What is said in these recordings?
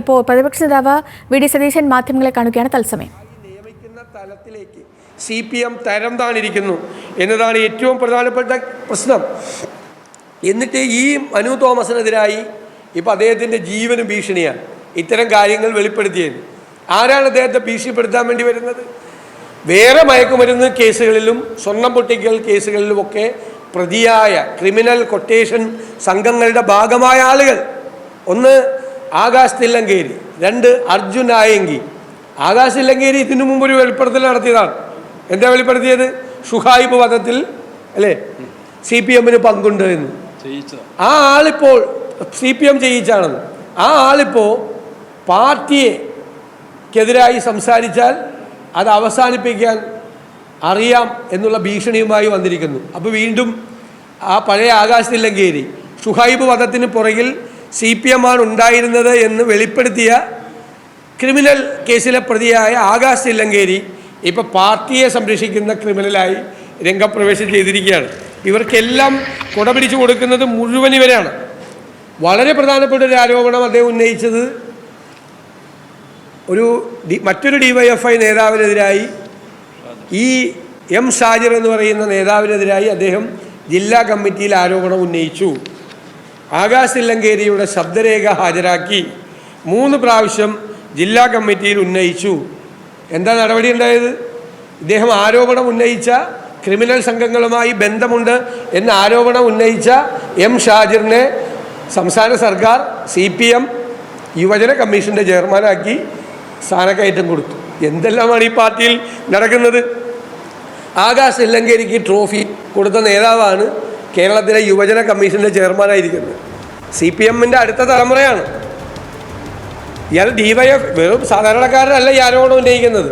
ഇപ്പോൾ പ്രതിപക്ഷ നേതാവ് വി ഡി സതീശൻ മാധ്യമങ്ങളെ കാണുകയാണ് തത്സമയം. തലത്തിലേക്ക് സി പി എം തരം താണിരിക്കുന്നു എന്നതാണ് ഏറ്റവും പ്രധാനപ്പെട്ട പ്രശ്നം. എന്നിട്ട് ഈ മനു തോമസിനെതിരായി ഇപ്പം അദ്ദേഹത്തിന്റെ ജീവന് ഭീഷണിയാണ്. ഇത്തരം കാര്യങ്ങൾ വെളിപ്പെടുത്തിയത്. ആരാണ് അദ്ദേഹത്തെ ഭീഷണിപ്പെടുത്താൻ വേണ്ടി വരുന്നത്? വേറെ മയക്കുമരുന്ന് കേസുകളിലും സ്വർണം പൊട്ടിക്കൽ കേസുകളിലുമൊക്കെ പ്രതിയായ ക്രിമിനൽ കൊട്ടേഷൻ സംഘങ്ങളുടെ ഭാഗമായ ആളുകൾ. ഒന്ന് ആകാശ് തില്ലങ്കേരി രണ്ട് അർജുൻ ആയെങ്കി ആകാശ് തില്ലങ്കേരി ഇതിനു മുമ്പ് ഒരു വെളിപ്പെടുത്തൽ നടത്തിയതാണ്. എന്താ വെളിപ്പെടുത്തിയത്? ഷുഹായിബ് വധത്തിൽ അല്ലേ? സി പി എമ്മിന് പങ്കുണ്ട് എന്ന്. ആ ആളിപ്പോൾ സി പി എം ചെയ്യിച്ചാണെന്ന് ആ ആളിപ്പോൾ പാർട്ടിയെക്കെതിരായി സംസാരിച്ചാൽ അത് അവസാനിപ്പിക്കാൻ അറിയാം എന്നുള്ള ഭീഷണിയുമായി വന്നിരിക്കുന്നു. അപ്പോൾ വീണ്ടും ആ പഴയ ആകാശത്തില്ലെങ്കിൽ ഷുഹൈബ് വധത്തിന് പുറകിൽ സി പി എം ആണ് ഉണ്ടായിരുന്നത് എന്ന് വെളിപ്പെടുത്തിയ ക്രിമിനൽ കേസിലെ പ്രതിയായ ആകാശ് തില്ലങ്കേരി ഇപ്പോൾ പാർട്ടിയെ സംരക്ഷിക്കുന്ന ക്രിമിനലായി രംഗപ്രവേശം ചെയ്തിരിക്കുകയാണ്. ഇവർക്കെല്ലാം കുട പിടിച്ചു കൊടുക്കുന്നത് മുഴുവൻ ഇവരാണ്. വളരെ പ്രധാനപ്പെട്ട ഒരു ആരോപണം അദ്ദേഹം ഉന്നയിച്ചത് ഒരു ഡി മറ്റൊരു ഡിവൈഎഫ്ഐ നേതാവിനെതിരായി ഈ എം ഷാജിർ എന്ന് പറയുന്ന നേതാവിനെതിരായി അദ്ദേഹം ജില്ലാ കമ്മിറ്റിയിൽ ആരോപണം ഉന്നയിച്ചു. ആകാശ് തില്ലങ്കേരിയുടെ ശബ്ദരേഖ ഹാജരാക്കി മൂന്ന് പ്രാവശ്യം ജില്ലാ കമ്മിറ്റിയിൽ ഉന്നയിച്ചു. എന്താ നടപടി ഉണ്ടായത്? ഇദ്ദേഹം ആരോപണം ഉന്നയിച്ച ക്രിമിനൽ സംഘങ്ങളുമായി ബന്ധമുണ്ട് എന്ന ആരോപണം ഉന്നയിച്ച എം ഷാജിറിനെ സംസ്ഥാന സർക്കാർ സി പി എം യുവജന കമ്മീഷന്റെ ചെയർമാനാക്കി സ്ഥാനക്കയറ്റം കൊടുത്തു. എന്തെല്ലാമാണ് ഈ പാർട്ടിയിൽ നടക്കുന്നത്? ആകാശ് ഇല്ലങ്കേരിക്ക് ട്രോഫി കൊടുത്ത നേതാവാണ് കേരളത്തിലെ യുവജന കമ്മീഷന്റെ ചെയർമാനായിരിക്കുന്നത് സി പി എമ്മിന്റെ അടുത്ത തലമുറയാണ്. ഇയാൾ ഡി വൈ എഫ് വെറും സാധാരണക്കാരനല്ല ഈ ആരോപണം ഉന്നയിക്കുന്നത്.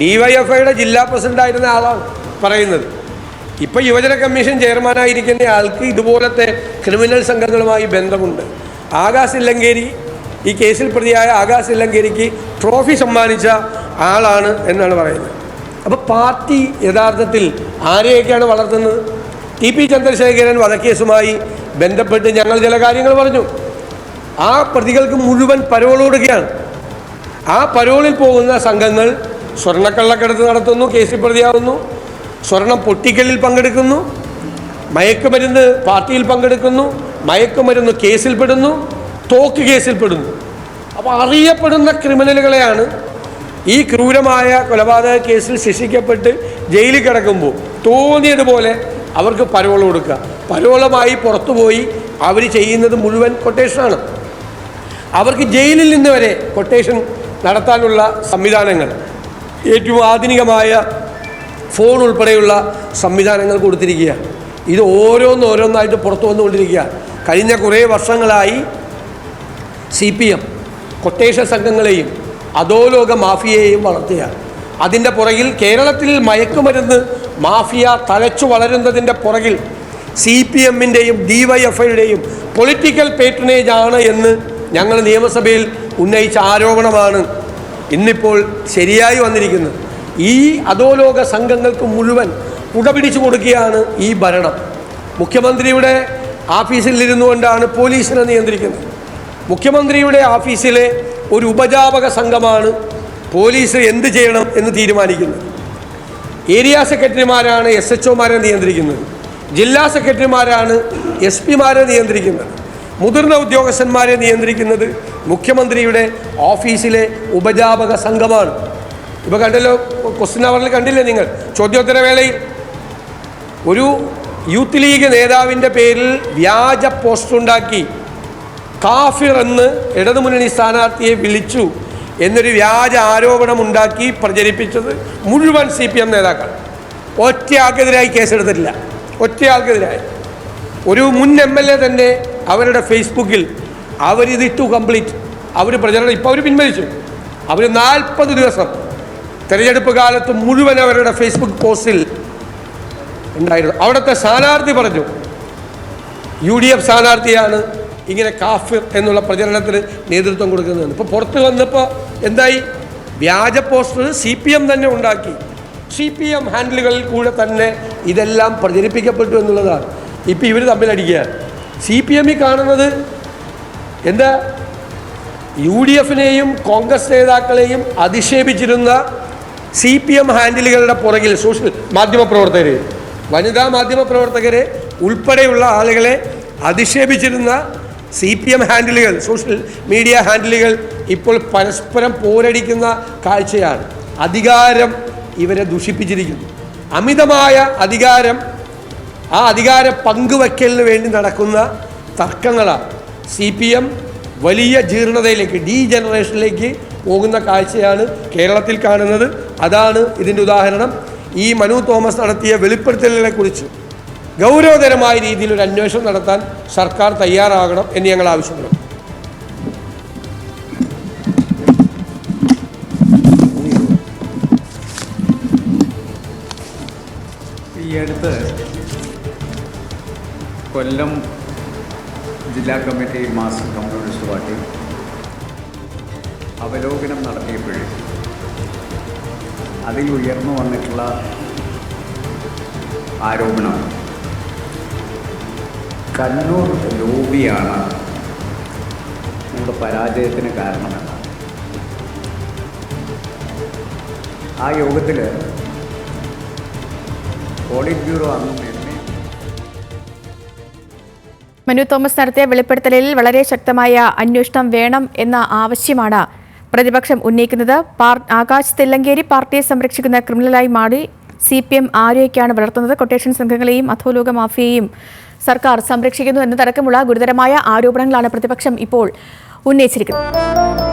ഡി വൈ എഫ് ഐയുടെ ജില്ലാ പ്രസിഡന്റായിരുന്ന ആളാണ് പറയുന്നത്. ഇപ്പോൾ യുവജന കമ്മീഷൻ ചെയർമാനായിരിക്കുന്ന ആൾക്ക് ഇതുപോലത്തെ ക്രിമിനൽ സംഘങ്ങളുമായി ബന്ധമുണ്ട്. ആകാശ് ഇല്ലങ്കേരി ഈ കേസിൽ പ്രതിയായ ആകാശ് ഇല്ലങ്കേരിക്ക് ട്രോഫി സമ്മാനിച്ച ആളാണ് എന്നാണ് പറയുന്നത്. അപ്പോൾ പാർട്ടി യഥാർത്ഥത്തിൽ ആരെയൊക്കെയാണ് വളർത്തുന്നത്? ടി പി ചന്ദ്രശേഖരൻ വധക്കേസുമായി ബന്ധപ്പെട്ട് ഞങ്ങൾ ചില കാര്യങ്ങൾ പറഞ്ഞു. ആ പ്രതികൾക്ക് മുഴുവൻ പരോൾ കൊടുക്കുകയാണ് ആ പരോളിൽ പോകുന്ന സംഘങ്ങൾ സ്വർണക്കള്ളക്കടത്ത് നടത്തുന്നു കേസിൽ പ്രതിയാവുന്നു സ്വർണം പൊട്ടിക്കലിൽ പങ്കെടുക്കുന്നു മയക്കുമരുന്ന് പാർട്ടിയിൽ പങ്കെടുക്കുന്നു മയക്കുമരുന്ന് കേസിൽപ്പെടുന്നു തോക്ക് കേസിൽപ്പെടുന്നു അപ്പോൾ അറിയപ്പെടുന്ന ക്രിമിനലുകളെയാണ് ഈ ക്രൂരമായ കൊലപാതക കേസിൽ ശിക്ഷിക്കപ്പെട്ട് ജയിലിൽ കിടക്കുമ്പോൾ തോന്നിയതുപോലെ അവർക്ക് പരോൾ കൊടുക്കുക. പരോളമായി പുറത്തുപോയി അവർ ചെയ്യുന്നത് മുഴുവൻ കൊട്ടേഷനാണ് അവർക്ക് ജയിലിൽ നിന്ന് വരെ കൊട്ടേഷൻ നടത്താനുള്ള സംവിധാനങ്ങൾ. ഏറ്റവും ആധുനികമായ ഫോൺ ഉൾപ്പെടെയുള്ള സംവിധാനങ്ങൾ കൊടുത്തിരിക്കുകയാണ്. ഇത് ഓരോന്നോരോന്നായിട്ട് പുറത്തു വന്നുകൊണ്ടിരിക്കുക. കഴിഞ്ഞ കുറേ വർഷങ്ങളായി സി പി എം കൊട്ടേഷൻ സംഘങ്ങളെയും അധോലോക മാഫിയയെയും വളർത്തുകയാണ്. അതിന്റെ പുറകിൽ കേരളത്തിൽ മയക്കുമരുന്ന് മാഫിയ തലച്ചു വളരുന്നതിന്റെ പുറകിൽ സി പി എമ്മിന്റെയും ഡി വൈ എഫ് ഐയുടെയും പൊളിറ്റിക്കൽ പേറ്റനേജ് ആണ് എന്ന് ഞങ്ങൾ നിയമസഭയിൽ ഉന്നയിച്ച ആരോപണമാണ് ഇന്നിപ്പോൾ ശരിയായി വന്നിരിക്കുന്നത്. ഈ അധോലോക സംഘങ്ങൾക്ക് മുഴുവൻ കുടപിടിച്ചു കൊടുക്കുകയാണ് ഈ ഭരണം. മുഖ്യമന്ത്രിയുടെ ആഫീസിൽ ഇരുന്നുകൊണ്ടാണ് പോലീസിനെ നിയന്ത്രിക്കുന്നത്. മുഖ്യമന്ത്രിയുടെ ഓഫീസിലെ ഒരു ഉപജാപക സംഘമാണ് പോലീസ് എന്ത് ചെയ്യണം എന്ന് തീരുമാനിക്കുന്നു. ഏരിയ സെക്രട്ടറിമാരാണ് എസ് എച്ച് ഒമാരെ നിയന്ത്രിക്കുന്നത്. ജില്ലാ സെക്രട്ടറിമാരാണ് എസ് പിമാരെ നിയന്ത്രിക്കുന്നത്. മുതിർന്ന ഉദ്യോഗസ്ഥന്മാരെ നിയന്ത്രിക്കുന്നത് മുഖ്യമന്ത്രിയുടെ ഓഫീസിലെ ഉപജാപക സംഘമാണ്. ഇപ്പോൾ കണ്ടല്ലോ ക്വസ്റ്റ്യൻ അവറിൽ കണ്ടില്ലേ നിങ്ങൾ? ചോദ്യോത്തരവേളയിൽ ഒരു യൂത്ത് ലീഗ് നേതാവിന്റെ പേരിൽ വ്യാജ പോസ്റ്റ് ഉണ്ടാക്കി. കാഫിർ എന്ന് ഇടതുമുന്നണി സ്ഥാനാർത്ഥിയെ വിളിച്ചു. എന്നൊരു വ്യാജ ആരോപണം ഉണ്ടാക്കി പ്രചരിപ്പിച്ചത് മുഴുവൻ സി പി എം നേതാക്കൾ. ഒറ്റയാൾക്കെതിരായി കേസെടുത്തിട്ടില്ല. ഒറ്റയാൾക്കെതിരായി ഒരു മുൻ എം എൽ എ തന്നെ അവരുടെ ഫേസ്ബുക്കിൽ അവരിതിട്ടു കംപ്ലീറ്റ് അവർ പ്രചരണം ഇപ്പോൾ അവർ പിൻവലിച്ചു. അവർ നാൽപ്പത് ദിവസം തിരഞ്ഞെടുപ്പ് കാലത്ത് മുഴുവൻ അവരുടെ ഫേസ്ബുക്ക് പോസ്റ്റിൽ ഉണ്ടായിരുന്നു. അവിടുത്തെ സ്ഥാനാർത്ഥി പറഞ്ഞു യു ഡി എഫ് സ്ഥാനാർത്ഥിയാണ് ഇങ്ങനെ കാഫിർ എന്നുള്ള പ്രചരണത്തിന് നേതൃത്വം കൊടുക്കുന്നതാണ്. ഇപ്പോൾ പുറത്ത് വന്നപ്പോൾ എന്തായി? വ്യാജ പോസ്റ്റർ സി പി എം തന്നെ ഉണ്ടാക്കി. സി പി എം ഹാൻഡിലുകളിൽ കൂടെ തന്നെ ഇതെല്ലാം പ്രചരിപ്പിക്കപ്പെട്ടു എന്നുള്ളതാണ്. ഇപ്പോൾ ഇവർ തമ്മിലടിക്കുകയാണ് സി പി എമ്മിൽ കാണുന്നത് എന്താ? യു ഡി എഫിനെയും കോൺഗ്രസ് നേതാക്കളെയും അധിക്ഷേപിച്ചിരുന്ന സി പി എം ഹാൻഡിലുകളുടെ പുറകിൽ സോഷ്യൽ മാധ്യമപ്രവർത്തകർ വനിതാ മാധ്യമപ്രവർത്തകരെ ഉൾപ്പെടെയുള്ള ആളുകളെ അധിക്ഷേപിച്ചിരുന്ന സി പി എം ഹാൻഡിലുകൾ സോഷ്യൽ മീഡിയ ഹാൻഡിലുകൾ ഇപ്പോൾ പരസ്പരം പോരടിക്കുന്ന കാഴ്ചയാണ്. അധികാരം ഇവരെ ദുഷിപ്പിച്ചിരിക്കുന്നു. അമിതമായ അധികാരം ആ അധികാര പങ്കുവയ്ക്കലിന് വേണ്ടി നടക്കുന്ന തർക്കങ്ങളാണ് സി പി എം വലിയ ജീർണതയിലേക്ക് ഡീ ജനറേഷനിലേക്ക് പോകുന്ന കാഴ്ചയാണ് കേരളത്തിൽ കാണുന്നത്. അതാണ് ഇതിന്റെ ഉദാഹരണം. ഈ മനു തോമസ് നടത്തിയ വെളിപ്പെടുത്തലുകളെ കുറിച്ച് ഗൗരവതരമായ രീതിയിൽ ഒരു അന്വേഷണം നടത്താൻ സർക്കാർ തയ്യാറാകണം എന്ന് ഞങ്ങൾ ആവശ്യപ്പെടുന്നു. ഈ അടുത്ത് കൊല്ലം ജില്ലാ കമ്മിറ്റി മാർക്സിസ്റ്റ് കമ്മ്യൂണിസ്റ്റ് പാർട്ടി അവലോകനം നടത്തിയപ്പോഴും അതിൽ ഉയർന്നു വന്നിട്ടുള്ള ആരോപണം കണ്ണൂർ ലോബിയാണ് നമ്മുടെ പരാജയത്തിന് കാരണമെന്ന്. ആ യോഗത്തിൽ polit bureau A. Manu Thomas നടത്തിയ വെളിപ്പെടുത്തലിൽ വളരെ ശക്തമായ അന്വേഷണം വേണം എന്ന ആവശ്യമാണ് പ്രതിപക്ഷം ഉന്നയിക്കുന്നത്. ആകാശ് തെല്ലങ്കേരി പാർട്ടിയെ സംരക്ഷിക്കുന്ന ക്രിമിനലായി മാറി സി പി എം ആരെയൊക്കെയാണ് വളർത്തുന്നത്. കൊട്ടേഷൻ സംഘങ്ങളെയും അധോലോക മാഫിയയും സർക്കാർ സംരക്ഷിക്കുന്നു എന്നതടക്കമുള്ള ഗുരുതരമായ ആരോപണങ്ങളാണ് പ്രതിപക്ഷം ഇപ്പോൾ ഉന്നയിച്ചിരിക്കുന്നത്.